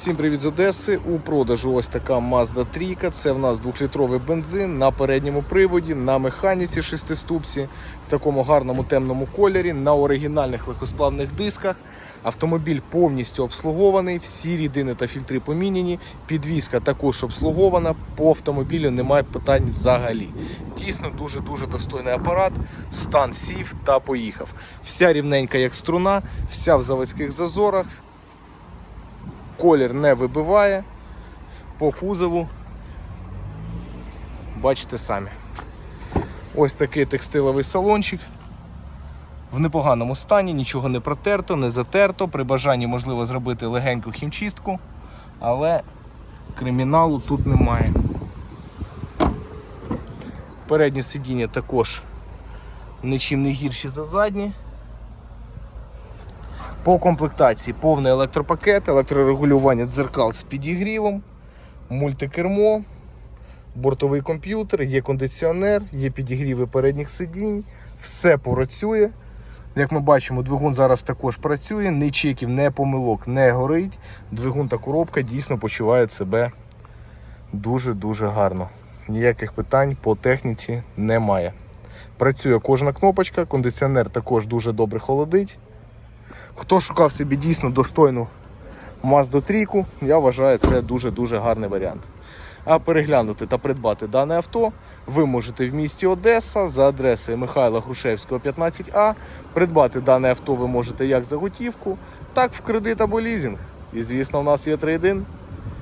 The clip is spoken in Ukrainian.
Всім привіт з Одеси. У продажу ось така Mazda 3. Це в нас 2-літровий бензин на передньому приводі, на механіці шестиступці, в такому гарному темному кольорі, на оригінальних легкосплавних дисках. Автомобіль повністю обслугований, всі рідини та фільтри поміняні. Підвізка також обслугована. По автомобілю немає питань взагалі. Дійсно дуже-дуже достойний апарат. Стан сів та поїхав. Вся рівненька як струна, вся в заводських зазорах. Колір не вибиває по кузову. Бачите самі. Ось такий текстиловий салончик. В непоганому стані, нічого не протерто, не затерто. При бажанні можливо зробити легеньку хімчистку, але криміналу тут немає. Переднє сидіння також нічим не гірші за задні. По комплектації повний електропакет, електрорегулювання дзеркал з підігрівом, мультикермо, бортовий комп'ютер, є кондиціонер, є підігріви передніх сидінь, все працює. Як ми бачимо, двигун зараз також працює, ні чеків, ні помилок не горить. Двигун та коробка дійсно почувають себе дуже-дуже гарно. Ніяких питань по техніці немає. Працює кожна кнопочка, кондиціонер також дуже добре холодить. Хто шукав собі дійсно достойну Mazda 3, я вважаю, це дуже-дуже гарний варіант. А переглянути та придбати дане авто ви можете в місті Одеса за адресою Михайла Грушевського, 15А. Придбати дане авто ви можете як за готівку, так в кредит або лізинг. І звісно, у нас є трейдин.